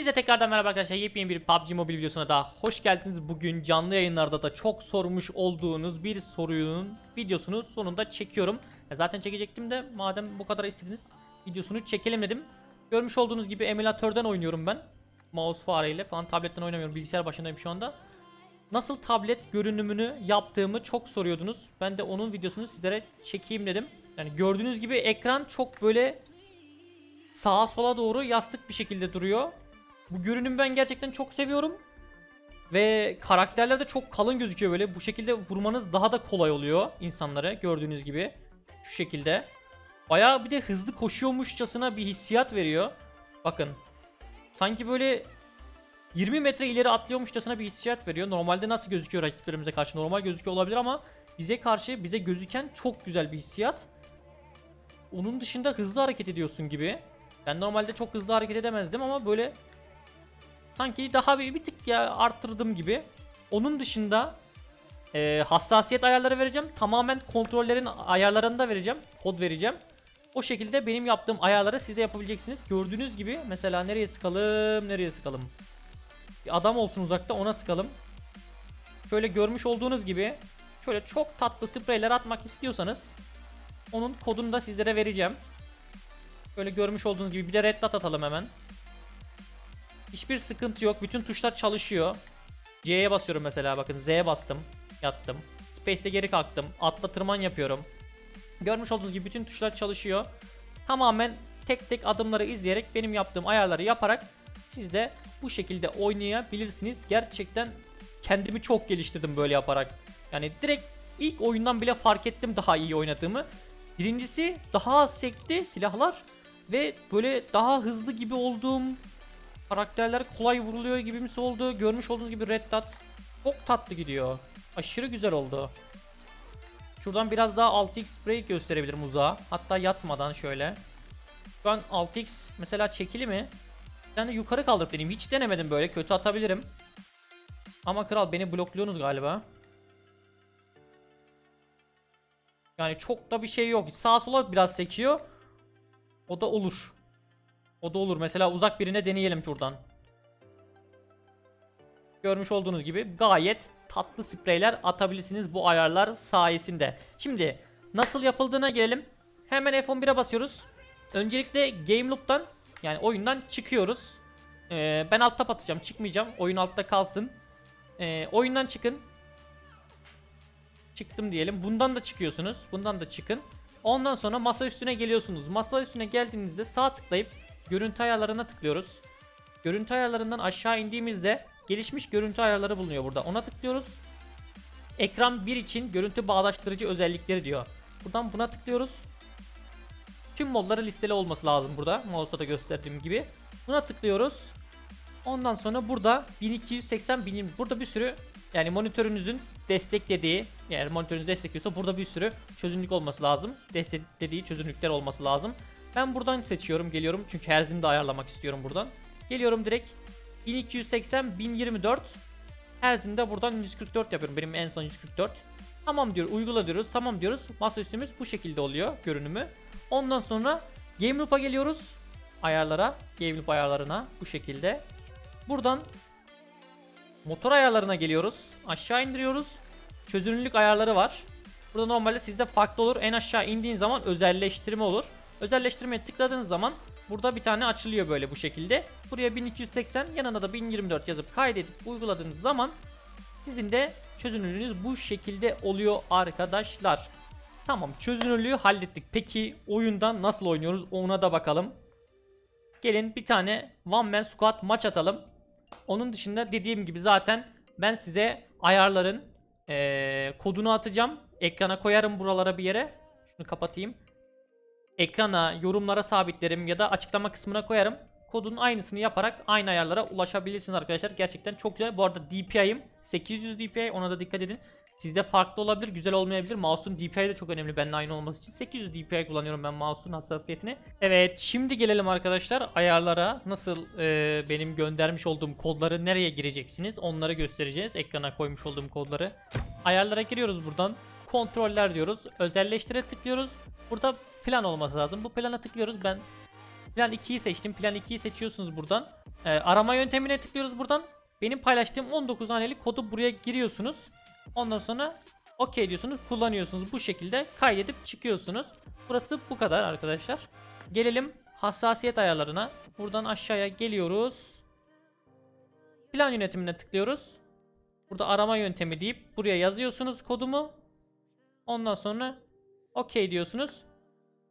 Hepinize tekrardan merhaba arkadaşlar. Yepyeni bir PUBG Mobile videosuna daha hoş geldiniz. Bugün canlı yayınlarda da çok sormuş olduğunuz bir sorunun videosunu sonunda çekiyorum. Ya zaten çekecektim de madem bu kadar istediniz videosunu çekelim dedim. Görmüş olduğunuz gibi emülatörden oynuyorum ben. Mouse fareyle falan tabletten oynamıyorum. Bilgisayar başındayım şu anda. Nasıl tablet görünümünü yaptığımı çok soruyordunuz. Ben de onun videosunu sizlere çekeyim dedim. Yani gördüğünüz gibi ekran çok böyle sağa sola doğru yastık bir şekilde duruyor. Bu görünümü ben gerçekten çok seviyorum. Ve karakterler de çok kalın gözüküyor böyle. Bu şekilde vurmanız daha da kolay oluyor insanlara gördüğünüz gibi. Şu şekilde. Bayağı bir de hızlı koşuyormuşçasına bir hissiyat veriyor. Bakın. Sanki böyle 20 metre ileri atlıyormuşçasına bir hissiyat veriyor. Normalde nasıl gözüküyor rakiplerimize karşı? Normal gözüküyor olabilir ama bize karşı bize gözüken çok güzel bir hissiyat. Onun dışında hızlı hareket ediyorsun gibi. Ben normalde çok hızlı hareket edemezdim ama böyle sanki daha bir, bir tık ya arttırdım gibi. Onun dışında e, hassasiyet ayarları vereceğim. Tamamen kontrollerin ayarlarını da vereceğim. Kod vereceğim. O şekilde benim yaptığım ayarları siz de yapabileceksiniz. Gördüğünüz gibi mesela nereye sıkalım, nereye sıkalım. Bir adam olsun uzakta ona sıkalım. Şöyle görmüş olduğunuz gibi şöyle çok tatlı spreyler atmak istiyorsanız onun kodunu da sizlere vereceğim. Böyle görmüş olduğunuz gibi bir de red dot atalım hemen. Hiçbir sıkıntı yok. Bütün tuşlar çalışıyor. C'ye basıyorum mesela bakın. Z'ye bastım. Yattım. Space'e geri kalktım. Atla tırman yapıyorum. Görmüş olduğunuz gibi bütün tuşlar çalışıyor. Tamamen tek tek adımları izleyerek benim yaptığım ayarları yaparak siz de bu şekilde oynayabilirsiniz. Gerçekten kendimi çok geliştirdim böyle yaparak. Yani direkt ilk oyundan bile fark ettim daha iyi oynadığımı. Birincisi daha az sekti silahlar ve böyle daha hızlı gibi olduğum karakterler kolay vuruluyor gibimsi oldu. Görmüş olduğunuz gibi Red Dot çok tatlı gidiyor. Aşırı güzel oldu. Şuradan biraz daha 6x spray gösterebilirim uzağa. Hatta yatmadan şöyle. Şu an 6x mesela çekili mi? Ben de yukarı kaldırıp deneyeyim. Hiç denemedim böyle. Kötü atabilirim. Ama kral beni blokluyorsunuz galiba. Yani çok da bir şey yok. Sağa sola biraz sekiyor. O da olur. O da olur. Mesela uzak birine deneyelim şuradan. Görmüş olduğunuz gibi gayet tatlı spreyler atabilirsiniz bu ayarlar sayesinde. Şimdi nasıl yapıldığına gelelim. Hemen F11'e basıyoruz. Öncelikle Game Loop'tan yani oyundan çıkıyoruz. Ee, ben alt tab atacağım. Çıkmayacağım. Oyun altta kalsın. Ee, oyundan çıkın. Çıktım diyelim. Bundan da çıkıyorsunuz. Bundan da çıkın. Ondan sonra masa üstüne geliyorsunuz. Masa üstüne geldiğinizde sağ tıklayıp görüntü ayarlarına tıklıyoruz. Görüntü ayarlarından aşağı indiğimizde gelişmiş görüntü ayarları bulunuyor burada. Ona tıklıyoruz. Ekran 1 için görüntü bağdaştırıcı özellikleri diyor. Buradan buna tıklıyoruz. Tüm modları listeli olması lazım burada. Mouse'da da gösterdiğim gibi. Buna tıklıyoruz. Ondan sonra burada 1280 1020 burada bir sürü yani monitörünüzün desteklediği yani monitörünüz destekliyorsa burada bir sürü çözünürlük olması lazım. Desteklediği çözünürlükler olması lazım. Ben buradan seçiyorum geliyorum çünkü herzini de ayarlamak istiyorum buradan. Geliyorum direkt 1280 1024 herzini de buradan 144 yapıyorum. Benim en son 144. Tamam diyor uygula diyoruz. Tamam diyoruz. Masaüstümüz bu şekilde oluyor görünümü. Ondan sonra Game Loop'a geliyoruz. Ayarlara. Game Loop ayarlarına bu şekilde. Buradan motor ayarlarına geliyoruz. Aşağı indiriyoruz. Çözünürlük ayarları var. Burada normalde sizde farklı olur. En aşağı indiğin zaman özelleştirme olur. Özelleştirmeye tıkladığınız zaman burada bir tane açılıyor böyle bu şekilde. Buraya 1280 yanına da 1024 yazıp kaydedip uyguladığınız zaman sizin de çözünürlüğünüz bu şekilde oluyor arkadaşlar. Tamam çözünürlüğü hallettik. Peki oyundan nasıl oynuyoruz ona da bakalım. Gelin bir tane one man squad maç atalım. Onun dışında dediğim gibi zaten ben size ayarların eee, kodunu atacağım. Ekrana koyarım buralara bir yere. Şunu kapatayım. Ekrana, yorumlara sabitlerim ya da açıklama kısmına koyarım. Kodun aynısını yaparak aynı ayarlara ulaşabilirsiniz arkadaşlar. Gerçekten çok güzel. Bu arada DPI'm 800 DPI ona da dikkat edin. Sizde farklı olabilir, güzel olmayabilir. Mouse'un DPI de çok önemli benimle aynı olması için. 800 DPI kullanıyorum ben mouse'un hassasiyetini. Evet, şimdi gelelim arkadaşlar ayarlara. Nasıl e, benim göndermiş olduğum kodları nereye gireceksiniz? Onları göstereceğiz. Ekrana koymuş olduğum kodları. Ayarlara giriyoruz buradan. Kontroller diyoruz. Özelleştire tıklıyoruz. Burada plan olması lazım. Bu plana tıklıyoruz. Ben Plan 2'yi seçtim. Plan 2'yi seçiyorsunuz buradan. Ee, arama yöntemine tıklıyoruz buradan. Benim paylaştığım 19 haneli kodu buraya giriyorsunuz. Ondan sonra okey diyorsunuz. Kullanıyorsunuz. Bu şekilde kaydedip çıkıyorsunuz. Burası bu kadar arkadaşlar. Gelelim hassasiyet ayarlarına. Buradan aşağıya geliyoruz. Plan yönetimine tıklıyoruz. Burada arama yöntemi deyip buraya yazıyorsunuz kodumu. Ondan sonra okey diyorsunuz.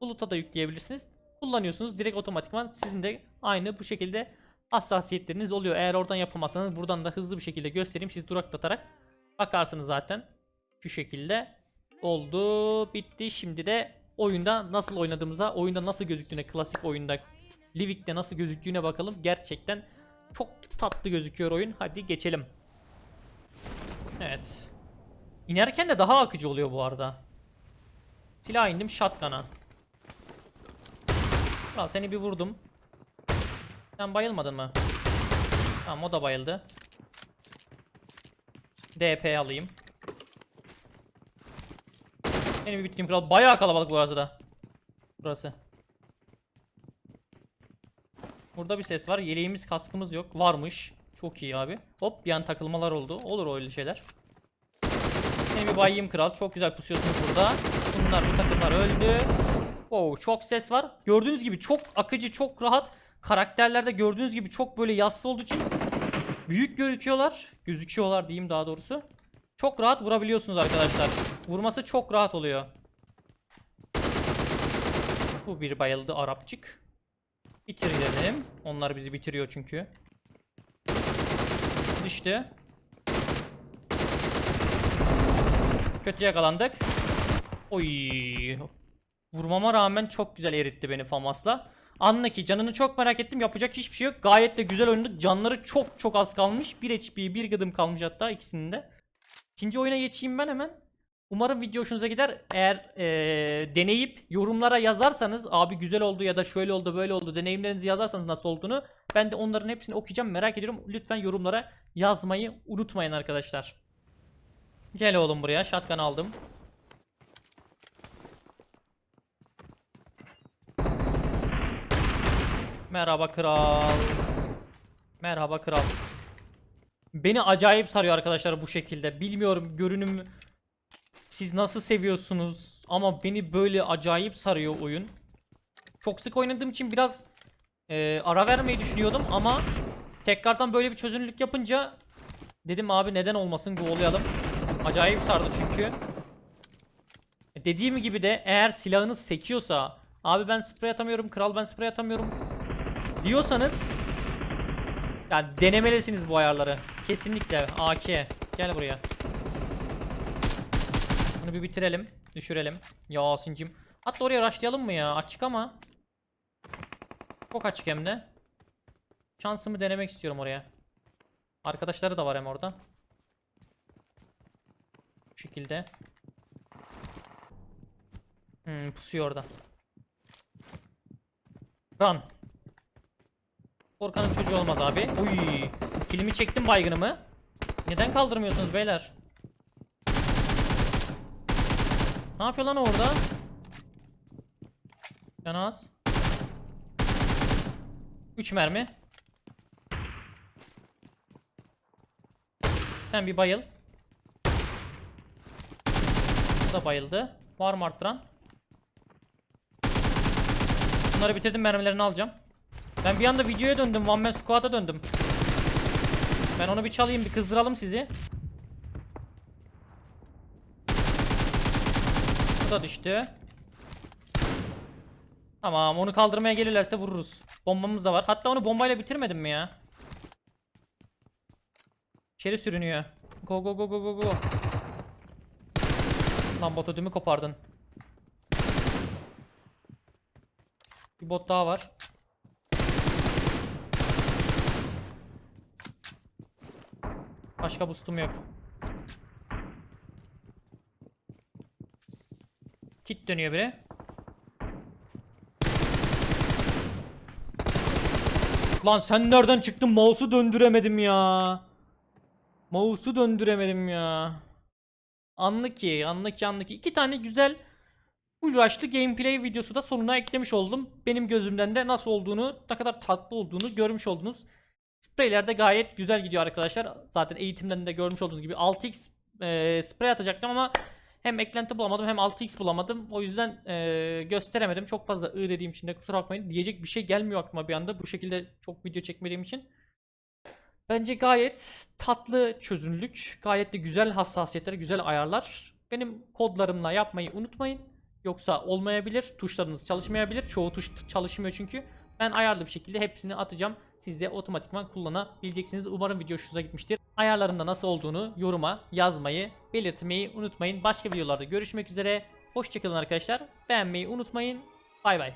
Bulut'a da yükleyebilirsiniz. Kullanıyorsunuz. Direkt otomatikman sizin de aynı bu şekilde hassasiyetleriniz oluyor. Eğer oradan yapamazsanız buradan da hızlı bir şekilde göstereyim. Siz duraklatarak bakarsınız zaten. Şu şekilde oldu. Bitti. Şimdi de oyunda nasıl oynadığımıza, oyunda nasıl gözüktüğüne, klasik oyunda Livik'te nasıl gözüktüğüne bakalım. Gerçekten çok tatlı gözüküyor oyun. Hadi geçelim. Evet. İnerken de daha akıcı oluyor bu arada. Silah indim shotgun'a. Al seni bir vurdum. Sen bayılmadın mı? Tamam o da bayıldı. DP alayım. Seni bir bitireyim kral. Bayağı kalabalık bu arada. Burası. Burada bir ses var. Yeleğimiz, kaskımız yok. Varmış. Çok iyi abi. Hop bir an takılmalar oldu. Olur öyle şeyler. Seni bir bayayım kral. Çok güzel pusuyorsunuz burada. Bunlar bu takımlar öldü. Wow çok ses var. Gördüğünüz gibi çok akıcı, çok rahat. Karakterlerde gördüğünüz gibi çok böyle yassı olduğu için büyük gözüküyorlar. Gözüküyorlar diyeyim daha doğrusu. Çok rahat vurabiliyorsunuz arkadaşlar. Vurması çok rahat oluyor. Bu bir bayıldı Arapçık. Bitirelim. Onlar bizi bitiriyor çünkü. Düştü. Kötü yakalandık. Oy. Vurmama rağmen çok güzel eritti beni Famas'la. Anla ki canını çok merak ettim. Yapacak hiçbir şey yok. Gayet de güzel oynadık. Canları çok çok az kalmış. 1 HP, 1 gıdım kalmış hatta ikisinin de. İkinci oyuna geçeyim ben hemen. Umarım video hoşunuza gider. Eğer eee, deneyip yorumlara yazarsanız abi güzel oldu ya da şöyle oldu böyle oldu deneyimlerinizi yazarsanız nasıl olduğunu ben de onların hepsini okuyacağım merak ediyorum. Lütfen yorumlara yazmayı unutmayın arkadaşlar. Gel oğlum buraya. Shotgun aldım. Merhaba kral. Merhaba kral. Beni acayip sarıyor arkadaşlar bu şekilde. Bilmiyorum görünüm siz nasıl seviyorsunuz ama beni böyle acayip sarıyor oyun. Çok sık oynadığım için biraz e, ara vermeyi düşünüyordum ama tekrardan böyle bir çözünürlük yapınca dedim abi neden olmasın kovalayalım. Acayip sardı çünkü. Dediğim gibi de eğer silahınız sekiyorsa abi ben sprey atamıyorum kral ben sprey atamıyorum diyorsanız yani denemelisiniz bu ayarları. Kesinlikle AK. Gel buraya. Bunu bir bitirelim. Düşürelim. Yasin'cim. Hatta oraya rushlayalım mı ya? Açık ama. Çok açık hem de. Şansımı denemek istiyorum oraya. Arkadaşları da var hem orada. Bu şekilde. Hmm, pusuyor orada. Run. Korkanın çocuğu olmaz abi. Uy. Kilimi çektim baygınımı. Neden kaldırmıyorsunuz beyler? Ne yapıyor lan orada? Canaz. 3 mermi. Sen bir bayıl. Bu da bayıldı. Var mı arttıran? Bunları bitirdim mermilerini alacağım. Ben bir anda videoya döndüm. One Man Squad'a döndüm. Ben onu bir çalayım bir kızdıralım sizi. Bu da düştü. Tamam onu kaldırmaya gelirlerse vururuz. Bombamız da var. Hatta onu bombayla bitirmedim mi ya? İçeri sürünüyor. Go go go go go go. Lan bot ödümü kopardın. Bir bot daha var. Başka boostum yok. Kit dönüyor biri. Lan sen nereden çıktın? Mouse'u döndüremedim ya. Mouse'u döndüremedim ya. Anlı ki, anlı ki, anlı ki. İki tane güzel Full Rush'lı gameplay videosu da sonuna eklemiş oldum. Benim gözümden de nasıl olduğunu, ne kadar tatlı olduğunu görmüş oldunuz. Spreyler de gayet güzel gidiyor arkadaşlar. Zaten eğitimden de görmüş olduğunuz gibi 6x e, sprey atacaktım ama hem eklenti bulamadım hem 6x bulamadım. O yüzden e, gösteremedim. Çok fazla ı dediğim için de kusura bakmayın. Diyecek bir şey gelmiyor aklıma bir anda. Bu şekilde çok video çekmediğim için. Bence gayet tatlı çözünürlük. Gayet de güzel hassasiyetler, güzel ayarlar. Benim kodlarımla yapmayı unutmayın. Yoksa olmayabilir. Tuşlarınız çalışmayabilir. Çoğu tuş çalışmıyor çünkü. Ben ayarlı bir şekilde hepsini atacağım. Siz de otomatikman kullanabileceksiniz. Umarım video hoşunuza gitmiştir. Ayarlarında nasıl olduğunu yoruma yazmayı, belirtmeyi unutmayın. Başka videolarda görüşmek üzere. Hoşçakalın arkadaşlar. Beğenmeyi unutmayın. Bay bay.